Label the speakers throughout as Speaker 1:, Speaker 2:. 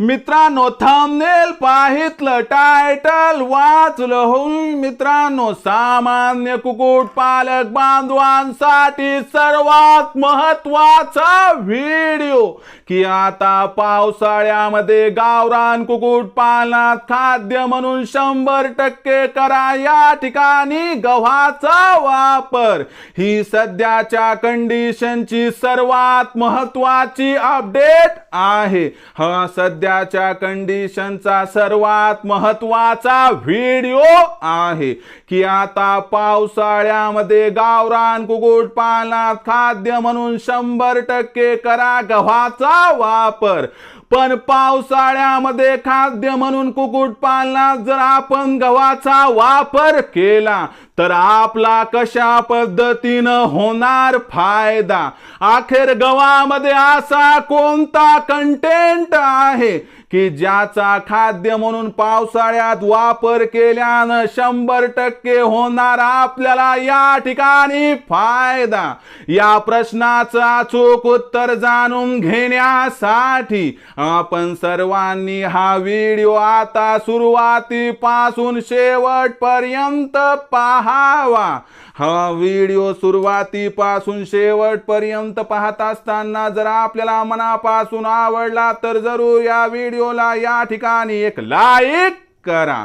Speaker 1: मित्रांनो thumbnail पाहितलं title वाचलं होई मित्रांनो सामान्य कुकुट पालक बांधवांसाठी सर्वात महत्त्वाचा व्हिडिओ की आता पावसाळ्यामध्ये गावरान कुकुट पालनात खाद्य म्हणून शंभर टक्के करा. या ठिकाणी गव्हाचा वापर. ही सध्याच्या कंडिशनची सर्वात महत्वाची अपडेट आहे. हा सध्याच्या कंडिशनचा सर्वात महत्त्वाचा व्हिडिओ आहे की आता पावसाळ्यामध्ये गावरान कुकुट पालनात खाद्य म्हणून शंभर टक्के करा गव्हाचा वापर. पण पावसाळ्यामध्ये खाद्य म्हणून कुक्कुटपालनात जर आपण गव्हाचा वापर केला तर आपला कशा पद्धतीनं होणार फायदा? अखेर गव्हामध्ये असा कोणता कंटेंट आहे? की ज्याचा खाद्य म्हणून पावसाळ्यात वापर केल्यानं शंभर टक्के होणार आपल्याला या ठिकाणी फायदा. या प्रश्नाचं अचूक उत्तर जाणून घेण्यासाठी आपण सर्वांनी हा व्हिडिओ आता सुरुवातीपासून शेवटपर्यंत पाहावा. हा व्हिडिओ सुरुवातीपासून शेवटपर्यंत पाहत असताना जर आपल्याला मनापासून आवडला तर जरूर या व्हिडिओ व्हिडिओला या ठिकाणी एक लाईक करा.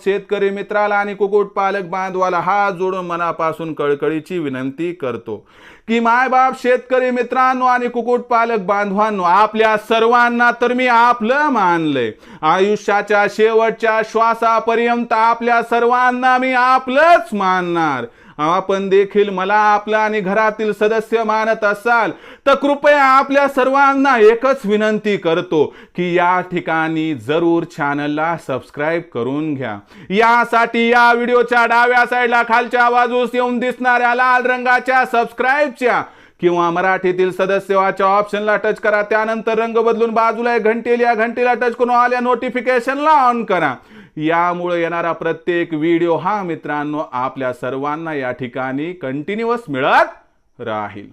Speaker 1: शेतकरी मित्राला आणि कुकुट पालक बांधवाला हात जोडून मनापासून कळकळीची विनंती करतो की मायबाप शेतकरी मित्रांनो आणि कुकुट पालक बांधवांनो आपल्या सर्वांना तर मी आपलं मानलंय. आयुष्याच्या शेवटच्या श्वासापर्यंत आपल्या सर्वांना मी आपलंच मानणार. आपण देखील मला आपला आणि घरातील सदस्य मानत असाल तर कृपया आपल्या सर्वांना एकच विनंती करतो की या ठिकाणी जरूर चॅनलला सबस्क्राईब करून घ्या. यासाठी या व्हिडिओच्या डाव्या साईडला खालच्या बाजूस येऊन दिसणाऱ्या लाल रंगाच्या सबस्क्राईबच्या किंवा मराठीतील सदस्यवाच्या ऑप्शनला टच करा. त्यानंतर रंग बदलून बाजूला घंटेल या घंटीला टच करून आल्या नोटिफिकेशनला ऑन करा. यामुळे येणारा प्रत्येक व्हिडिओ हा मित्रांनो आपल्या सर्वांना या ठिकाणी कंटिन्युअस मिळत राहील.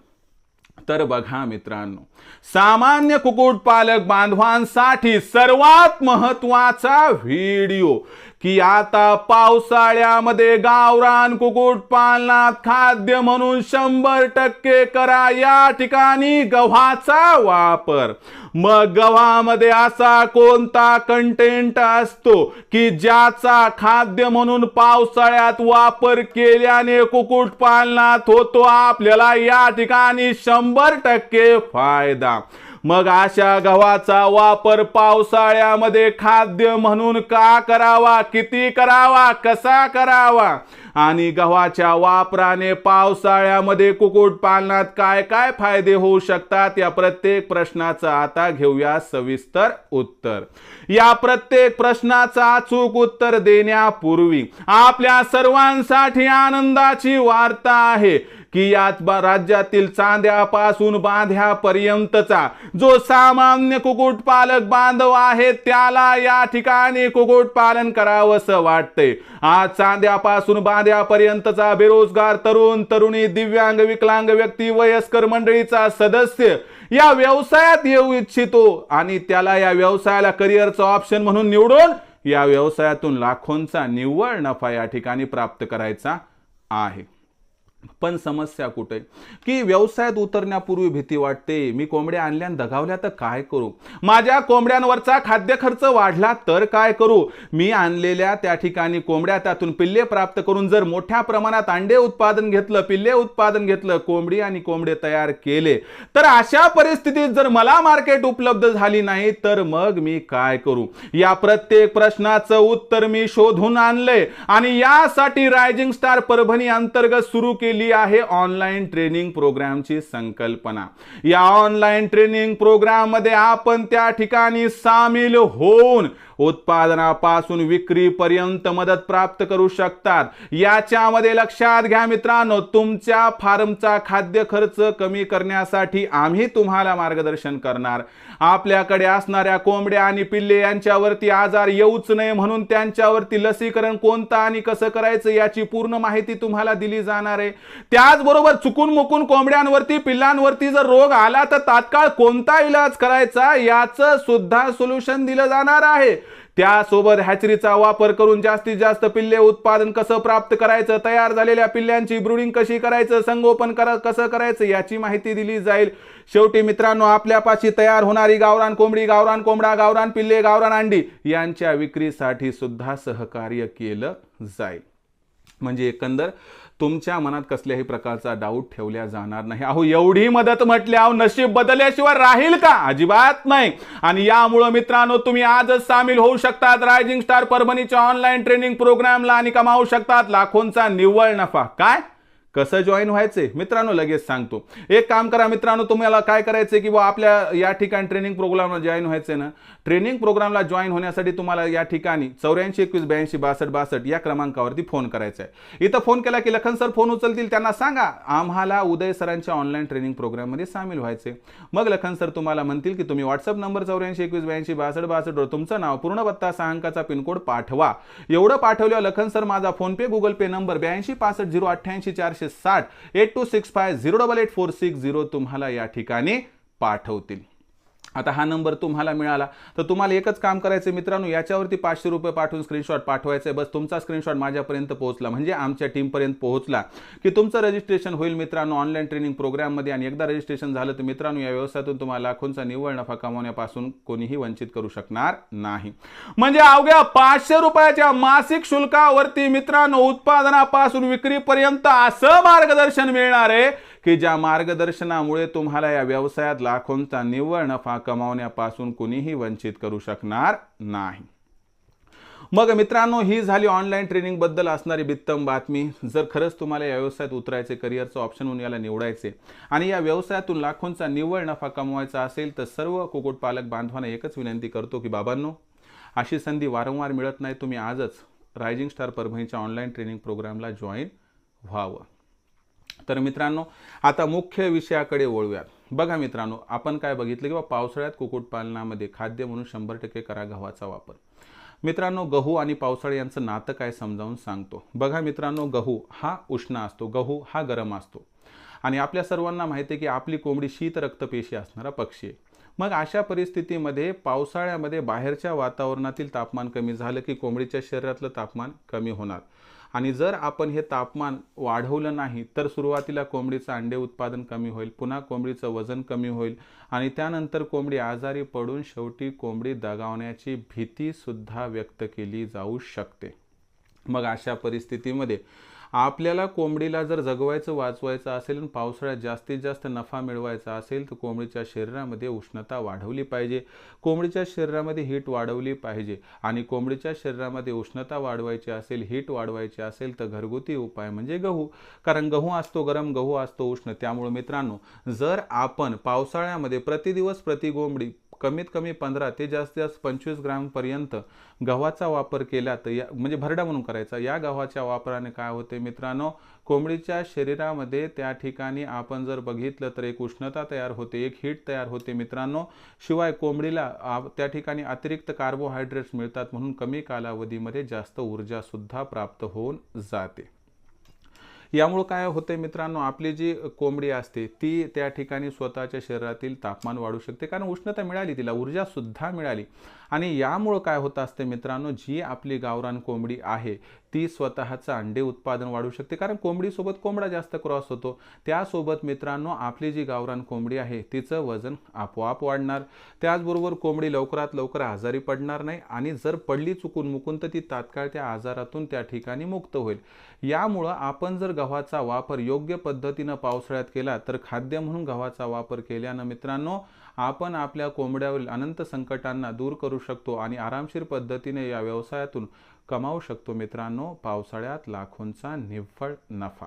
Speaker 1: तर बघा मित्रांनो सामान्य कुक्कुटपालक बांधवांसाठी सर्वात महत्त्वाचा व्हिडिओ की आता पावसाळ्यामध्ये गावरान कुक्कुटपालनात खाद्य म्हणून शंभर टक्के करा या ठिकाणी गव्हाचा वापर. मग गव्हामध्ये असा कोणता कंटेंट असतो की ज्याचा खाद्य म्हणून पावसाळ्यात वापर केल्याने कुक्कुटपालनात होतो आपल्याला या ठिकाणी शंभर टक्के फायदा. मग अशा गव्हाचा वापर पावसाळ्यामध्ये खाद्य म्हणून का करावा? किती करावा? कसा करावा? आणि गव्हाच्या वापराने पावसाळ्यामध्ये कुक्कुटपालनात काय काय फायदे होऊ शकतात? या प्रत्येक प्रश्नाचं आता घेऊया सविस्तर उत्तर. या प्रत्येक प्रश्नाचं अचूक उत्तर देण्यापूर्वी आपल्या सर्वांसाठी आनंदाची वार्ता आहे. की यात राज्यातील चांद्यापासून बांध्यापर्यंतचा जो सामान्य कुक्कुटपालक बांधव आहे त्याला या ठिकाणी कुक्कुटपालन करावंसं वाटतंय. आज चांद्यापासून बांध्यापर्यंतचा बेरोजगार तरुण तरुणी दिव्यांग विकलांग व्यक्ती वयस्कर मंडळीचा सदस्य या व्यवसायात येऊ इच्छितो आणि त्याला या व्यवसायाला करिअरचं ऑप्शन म्हणून निवडून या व्यवसायातून लाखोंचा निव्वळ नफा या ठिकाणी प्राप्त करायचा आहे. पण समस्या कुठे? की व्यवसायात उतरण्यापूर्वी भीती वाटते. मी कोंबड्या आणल्या दगावल्या तर काय करू? माझ्या कोंबड्यांवरचा खाद्य खर्च वाढला तर काय करू? मी आणलेल्या त्या ठिकाणी कोंबड्या त्यातून पिल्ले प्राप्त करून जर मोठ्या प्रमाणात अंडे उत्पादन घेतलं पिल्ले उत्पादन घेतलं कोंबडी आणि कोंबडे तयार केले तर अशा परिस्थितीत जर मला मार्केट उपलब्ध झाली नाही तर मग मी काय करू? या प्रत्येक प्रश्नाचं उत्तर मी शोधून आणलंय. आणि यासाठी रायझिंग स्टार परभणी अंतर्गत सुरू केली आहे ऑनलाईन ट्रेनिंग प्रोग्रामची संकल्पना. या ऑनलाईन ट्रेनिंग प्रोग्राममध्ये आपण त्या ठिकाणी सामील होऊन उत्पादनापासून विक्रीपर्यंत मदत प्राप्त करू शकतात. याच्यामध्ये लक्षात घ्या मित्रांनो तुमच्या फार्मचा खाद्य खर्च कमी करण्यासाठी आम्ही तुम्हाला मार्गदर्शन करणार. आपल्याकडे असणाऱ्या कोंबड्या आणि पिल्ले यांच्यावरती आजार येऊच नये म्हणून त्यांच्यावरती लसीकरण कोणतं आणि कसं करायचं याची पूर्ण माहिती तुम्हाला दिली जाणार आहे. त्याचबरोबर चुकून मुकून कोंबड्यांवरती पिल्लांवरती जर रोग आला तर तात्काळ कोणता इलाज करायचा याचं सुद्धा सोल्युशन दिलं जाणार आहे. त्यासोबत हॅचरीचा वापर करून जास्तीत जास्त पिल्ले उत्पादन कसं प्राप्त करायचं तयार झालेल्या पिल्ल्यांची ब्रुडिंग कशी करायचं संगोपन करा कसं करायचं याची माहिती दिली जाईल. शेवटी मित्रांनो आपल्यापाशी तयार होणारी गावरान कोंबडी गावरान कोंबडा गावरान पिल्ले गावरान अंडी यांच्या विक्रीसाठी सुद्धा सहकार्य केलं जाईल. म्हणजे एकंदर तुमच्या मनात कसल्याही प्रकारचा डाऊट ठेवल्या जाणार नाही. अहो एवढी मदत म्हटल्यावर नशीब बदलल्याशिवाय राहील का? अजिबात नाही. आणि यामुळं मित्रांनो तुम्ही आजच सामील होऊ शकतात. रायझिंग स्टार परभणीच्या ऑनलाईन ट्रेनिंग प्रोग्रामला आणि कमावू शकतात. लाखोंचा निव्वळ नफा. काय? कसं जॉईन व्हायचे मित्रांनो लगेच सांगतो. एक काम करा मित्रांनो तुम्हाला काय करायचं की बा आपल्या या ठिकाणी ट्रेनिंग प्रोग्रामला जॉईन व्हायचे ना. ट्रेनिंग प्रोग्रामला जॉईन होण्यासाठी तुम्हाला या ठिकाणी चौऱ्याऐंशी एकवीस ब्याऐंशी बासष्ट बासष्ट या क्रमांकावरती फोन करायचा आहे इथं फोन केला की लखन सर फोन उचलतील त्यांना सांगा. आम्हाला उदय सरांच्या ऑनलाईन ट्रेनिंग प्रोग्राममध्ये सामील व्हायचे मग लखन सर तुम्हाला म्हणतील की तुम्ही व्हॉट्सअप नंबर चौऱ्याऐंशी एकवीस ब्याऐंशी बासष्ट बासष्टवर तुमचं नाव पूर्ण पत्ता सहा अंकाचा पिनकोड पाठवा. एवढं पाठवल्यावर लखन सर माझा फोनपे गुगल पे नंबर ब्याऐंशी पासष्ट झिरो अठ्ठ्याऐंशी चारशे साठ eight two six five zero double eight four six zero तुम्हाला या ठिकाणी पाठवतील. आता हा नंबर तुम्हाला मिळाला. तर तुम्हाला एकच काम करायचं मित्रांनो याच्यावरती पाचशे रुपये पाठवून स्क्रीनशॉट पाठवायचं आहे बस तुमचा स्क्रीनशॉट माझ्यापर्यंत पोहोचला. म्हणजे आमच्या टीमपर्यंत पोहोचला. की तुमचं रजिस्ट्रेशन होईल मित्रांनो ऑनलाईन ट्रेनिंग प्रोग्राममध्ये आणि एकदा रजिस्ट्रेशन झालं तर मित्रांनो या व्यवसायातून तुम्हाला लाखोंचा निव्वळ नफा कमावण्यापासून कोणीही वंचित करू शकणार नाही. म्हणजे अवघ्या पाचशे रुपयाच्या मासिक शुल्कावरती मित्रांनो उत्पादनापासून विक्रीपर्यंत असं मार्गदर्शन मिळणार आहे. की ज्या मार्गदर्शनामुळे तुम्हाला या व्यवसायात लाखोंचा निव्वळ नफा कमावण्यापासून कुणीही वंचित करू शकणार नाही. मग मित्रांनो ही झाली ऑनलाईन ट्रेनिंगबद्दल असणारी बित्तम बातमी. जर खरंच तुम्हाला या व्यवसायात उतरायचे करिअरचं ऑप्शन म्हणून याला निवडायचे आणि या व्यवसायातून लाखोंचा निव्वळ नफा कमवायचा असेल तर सर्व कुक्कुटपालक बांधवांना एकच विनंती करतो की बाबांनो अशी संधी वारंवार मिळत नाही. तुम्ही आजच रायझिंग स्टार परभणीच्या ऑनलाईन ट्रेनिंग प्रोग्रामला जॉईन व्हावं. तर मित्रांनो आता मुख्य विषयाकडे वळूयात. बघा मित्रांनो आपण काय बघितलं किंवा पावसाळ्यात कुक्कुटपालनामध्ये खाद्य म्हणून शंभर टक्के करा गव्हाचा वापर. मित्रांनो गहू आणि पावसाळा यांचं नातं काय समजावून सांगतो. बघा मित्रांनो गहू हा उष्ण असतो गहू हा गरम असतो. आणि आपल्या सर्वांना माहिती आहे की आपली कोंबडी शीत रक्तपेशी असणारा पक्षी आहे. मग अशा परिस्थितीमध्ये पावसाळ्यामध्ये बाहेरच्या वातावरणातील तापमान कमी झालं की कोंबडीच्या शरीरातलं तापमान कमी होणार. आणि जर आपण हे तापमान वाढवलं नाही तर सुरुवातीला कोंबडीचं अंडे उत्पादन कमी होईल पुन्हा कोंबडीचं वजन कमी होईल आणि त्यानंतर कोंबडी आजारी पडून शेवटी कोंबडी दगावण्याची भीतीसुद्धा व्यक्त केली जाऊ शकते. मग अशा परिस्थितीमध्ये आपल्याला कोंबडीला जर जगवायचं वाचवायचं असेल आणि पावसाळ्यात जास्तीत जास्त नफा मिळवायचा असेल तर कोंबडीच्या शरीरामध्ये उष्णता वाढवली पाहिजे. कोंबडीच्या शरीरामध्ये हीट वाढवली पाहिजे. आणि कोंबडीच्या शरीरामध्ये उष्णता वाढवायची असेल हीट वाढवायची असेल तर घरगुती उपाय म्हणजे गहू. कारण गहू असतो गरम गहू असतो उष्ण. त्यामुळे मित्रांनो जर आपण पावसाळ्यामध्ये प्रतिदिवस प्रति कोंबडी कमीत कमी पंधरा ते जास्तीत जास्त पंचवीस ग्रामपर्यंत गव्हाचा वापर केला तर या म्हणजे भरडा म्हणून करायचा. या गव्हाच्या वापराने काय होते मित्रांनो? कोंबडीच्या शरीरामध्ये त्या ठिकाणी आपण जर बघितलं तर एक उष्णता तयार होते एक हीट तयार होते मित्रांनो. शिवाय कोंबडीला त्या ठिकाणी अतिरिक्त कार्बोहायड्रेट्स मिळतात म्हणून कमी कालावधीमध्ये जास्त ऊर्जासुद्धा प्राप्त होऊन जाते. यामुळं काय होते मित्रांनो? आपली जी कोंबडी असते ती त्या ठिकाणी स्वतःच्या शरीरातील तापमान वाढू शकते. कारण उष्णता मिळाली तिला ऊर्जासुद्धा मिळाली. आणि यामुळं काय होत असते मित्रांनो जी आपली गावरान कोंबडी आहे ती स्वतःचं अंडे उत्पादन वाढू शकते. कारण कोंबडीसोबत कोंबडा जास्त क्रॉस होतो. त्यासोबत मित्रांनो आपली जी गावरान कोंबडी आहे तिचं वजन आपोआप वाढणार. त्याचबरोबर कोंबडी लवकरात लवकर आजारी पडणार नाही आणि जर पडली चुकून मुकून तर ती तात्काळ त्या आजारातून त्या ठिकाणी मुक्त होईल. यामुळं आपण जर गव्हाचा वापर योग्य पद्धतीनं पावसाळ्यात केला तर खाद्य म्हणून गव्हाचा वापर केल्यानं मित्रांनो आपण आपल्या कोंबड्यावरील अनंत संकटांना दूर करू शकतो आणि आरामशीर पद्धतीने या व्यवसायातून कमावू शकतो. मित्रांनो पावसाळ्यात लाखोंचा निव्वळ नफा.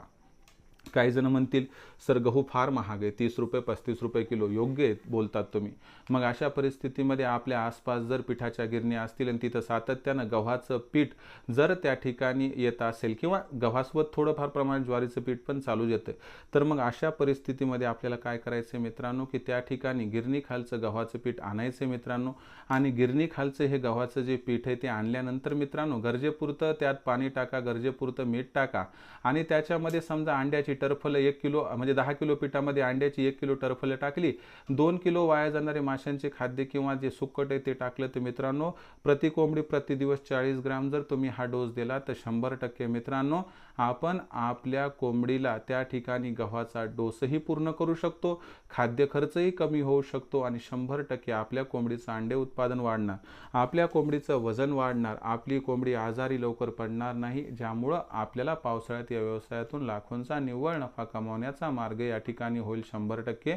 Speaker 1: काही जण म्हणतील सर गहू फार महाग आहे तीस रुपये पस्तीस रुपये किलो योग्य आहेत बोलतात तुम्ही. मग अशा परिस्थितीमध्ये आपल्या आसपास जर पिठाच्या गिरणी असतील आणि तिथं सातत्यानं गव्हाचं पीठ जर त्या ठिकाणी येत असेल किंवा गव्हासोबत थोडंफार प्रमाणात ज्वारीचं पीठ पण चालू येतं तर मग अशा परिस्थितीमध्ये आपल्याला काय करायचं मित्रांनो? की त्या ठिकाणी गिरणीखालचं गव्हाचं पीठ आणायचं मित्रांनो आणि गिरणीखालचं हे गव्हाचं जे पीठ आहे ते आणल्यानंतर मित्रांनो गरजेपुरतं त्यात पाणी टाका गरजेपुरतं मीठ टाका आणि त्याच्यामध्ये समजा अंड्याची टरफलं एक किलो म्हणजे दहा किलो पिठामध्ये अंड्याची एक किलो टरफलं टाकली. दोन किलो वाया जाणारे माशांचे खाद्य किंवा जे सुक्कट आहे ते टाकलं तर मित्रांनो प्रति कोंबडी प्रति दिवस चाळीस ग्राम जर तुम्ही हा डोस दिला तर शंभर टक्के मित्रांनो आपण आपल्या कोंबडीला त्या ठिकाणी गव्हाचा डोसही पूर्ण करू शकतो खाद्य खर्चही कमी होऊ शकतो आणि शंभर टक्के आपल्या कोंबडीचं अंडे उत्पादन वाढणार. आपल्या कोंबडीचं वजन वाढणार आपली कोंबडी आजारी लवकर पडणार नाही ज्यामुळं आपल्याला पावसाळ्यात या व्यवसायातून लाखोंचा निव्वळ नफा कमावण्याचा मार्ग या ठिकाणी होईल शंभर टक्के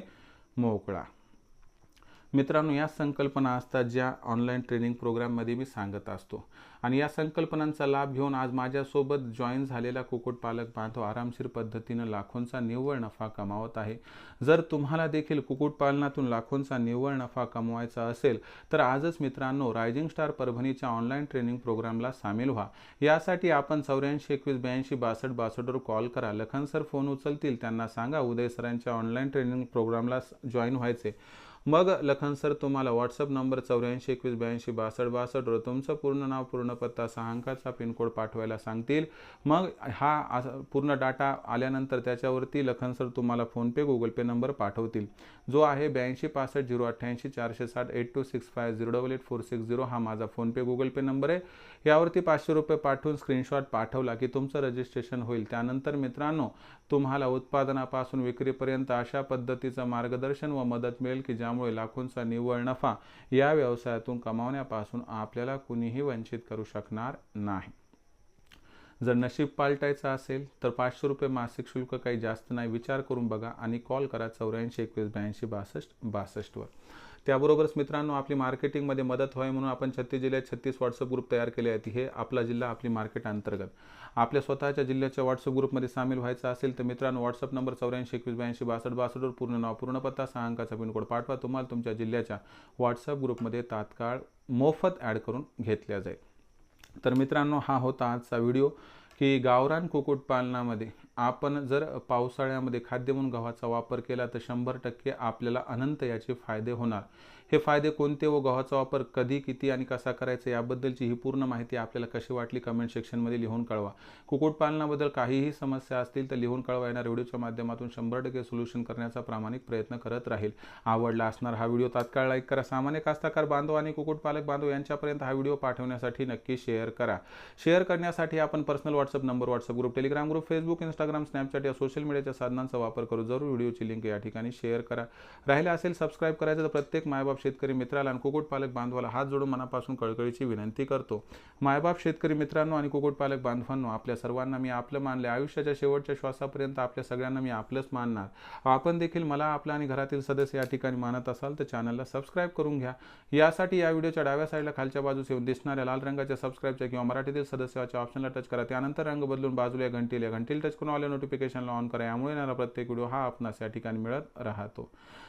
Speaker 1: मोकळा. मित्रांनो या संकल्पना असतात ज्या ऑनलाईन ट्रेनिंग प्रोग्राममध्ये मी सांगत असतो. आणि या संकल्पनांचा लाभ घेऊन आज माझ्यासोबत जॉईन झालेला कुक्कुटपालक बांधव आरामशीर पद्धतीनं लाखोंचा निव्वळ नफा कमावत आहे. जर तुम्हाला देखील कुक्कुटपालनातून लाखोंचा निव्वळ नफा कमवायचा असेल तर आजच मित्रांनो रायझिंग स्टार परभणीच्या ऑनलाईन ट्रेनिंग प्रोग्रामला सामील व्हा. यासाठी आपण चौऱ्याऐंशी एकवीस ब्याऐंशी बासष्ट बासष्टवर कॉल करा. लखन सर फोन उचलतील त्यांना सांगा उदय सरांच्या ऑनलाईन ट्रेनिंग प्रोग्रामला जॉईन व्हायचे. मग लखन सर तुम्हाला व्हॉट्सअप नंबर चौऱ्याऐंशी एकवीस ब्याऐंशी बासष्ट बासष्टवर तुमचं पूर्ण नाव पूर्ण पत्ता सहा अंकाचा पिनकोड पाठवायला सांगतील. मग हा पूर्ण डाटा आल्यानंतर त्याच्यावरती लखन सर तुम्हाला फोनपे गुगल पे नंबर पाठवतील. जो आहे ब्याऐंशी पासष्ट झिरो अठ्ठ्याऐंशी चारशे साठ eight two six five zero double eight four six zero हा माझा फोनपे गुगल पे नंबर आहे. यावरती पाचशे रुपये पाठवून स्क्रीनशॉट पाठवला की तुमचं रजिस्ट्रेशन होईल. त्यानंतर मित्रांनो तुम्हाला उत्पादनापासून विक्रीपर्यंत अशा पद्धतीचं मार्गदर्शन व मदत मिळेल की ज्या त्यामुळे लाखोंचा निव्वळ नफा या व्यवसायातून कमावण्यापासून आपल्याला कुणीही वंचित करू शकणार नाही. जर नशीब पालटायचं असेल तर पाचशे रुपये मासिक शुल्क काही जास्त नाही. विचार करून बघा आणि कॉल करा चौऱ्याऐंशी एकवीस ब्याऐंशी बासष्ट बासष्टवर. त्याबरोबरच मित्रांनो आपली मार्केटिंगमध्ये मदत व्हावी म्हणून आपण छत्तीस जिल्ह्यात छत्तीस व्हॉट्सअप ग्रुप तयार केले आहेत. हे आपला जिल्हा आपली मार्केट अंतर्गत. आपल्या स्वतःच्या जिल्ह्याच्या व्हॉट्सअप ग्रुपमध्ये सामील व्हायचं असेल तर मित्रांनो व्हॉट्सअप नंबर चौऱ्याऐंशी एकवीस ब्याऐंशी बासष्ट बासष्टवर पूर्ण नाव पूर्ण पत्ता सहा अंकाचा पिनकोड पाठवा. तुम्हाला तुमच्या जिल्ह्याच्या व्हॉट्सअप ग्रुपमध्ये तात्काळ मोफत ॲड करून घेतल्या जाईल. तर मित्रांनो हा होता आजचा व्हिडिओ की गावरान कुक्कुटपालनामध्ये. आपण जर पावसाळ्यामध्ये खाद्य म्हणून गव्हाचा वापर केला तर शंभर टक्के आपल्याला अनंत याचे फायदे होणार. हे फायदे कोणते व गव्हाचा वापर कधी किती आणि कसा करायचा याबद्दलची ही पूर्ण माहिती आपल्याला कशी वाटली कमेंट सेक्शनमध्ये लिहून कळवा. कुक्कुटपालनाबद्दल काहीही समस्या असतील तर लिहून कळवा. येणार व्हिडिओच्या माध्यमातून शंभर टक्के सोल्युशन करण्याचा प्रामाणिक प्रयत्न करत राहील. आवडला असणार हा व्हिडिओ तात्काळ लाईक करा. सामान्य कास्ताकार बांधव आणि कुक्कुटपालक बांधव यांच्यापर्यंत हा व्हिडिओ पाठवण्यासाठी नक्की शेअर करा. शेअर करण्यासाठी आपण personal WhatsApp number WhatsApp group Telegram group Facebook Instagram Snapchat या सोशल मीडियाच्या साधनांचा वापर करू. जरूर व्हिडिओची लिंक या ठिकाणी शेअर करा. राहिला असेल सबस्क्राईब करायचं तर प्रत्येक मायबाप शेतकरी मित्राला आणि कुक्कुटपालक बांधवाला हात जोडून मनापासून कळकळीची विनंती करतो. मायबाप शेतकरी मित्रांनो आणि कुक्कुटपालक बांधवांनो आपल्या सर्वांना मी आपलं मानले आयुष्याच्या शेवटच्या श्वासापर्यंत आपल्या सगळ्यांना मी आपलंच मानणार. आपण देखील मला आपला आणि घरातील सदस्य या ठिकाणी मानत असाल तर चॅनलला सबस्क्राईब करून घ्या. यासाठी या व्हिडिओच्या डाव्या साईडला खालच्या बाजूस येऊन दिसणाऱ्या लाल रंगाच्या सबस्क्राईबच्या किंवा मराठीतील सदस्याच्या ऑप्शनला टच करा. त्यानंतर रंग बदलून बाजूला घंटीला घंटीला टच करून आल्या नोटिफिकेशनला ऑन करा. यामुळे येणारा प्रत्येक व्हिडिओ हा आपणास या ठिकाणी मिळत राहतो.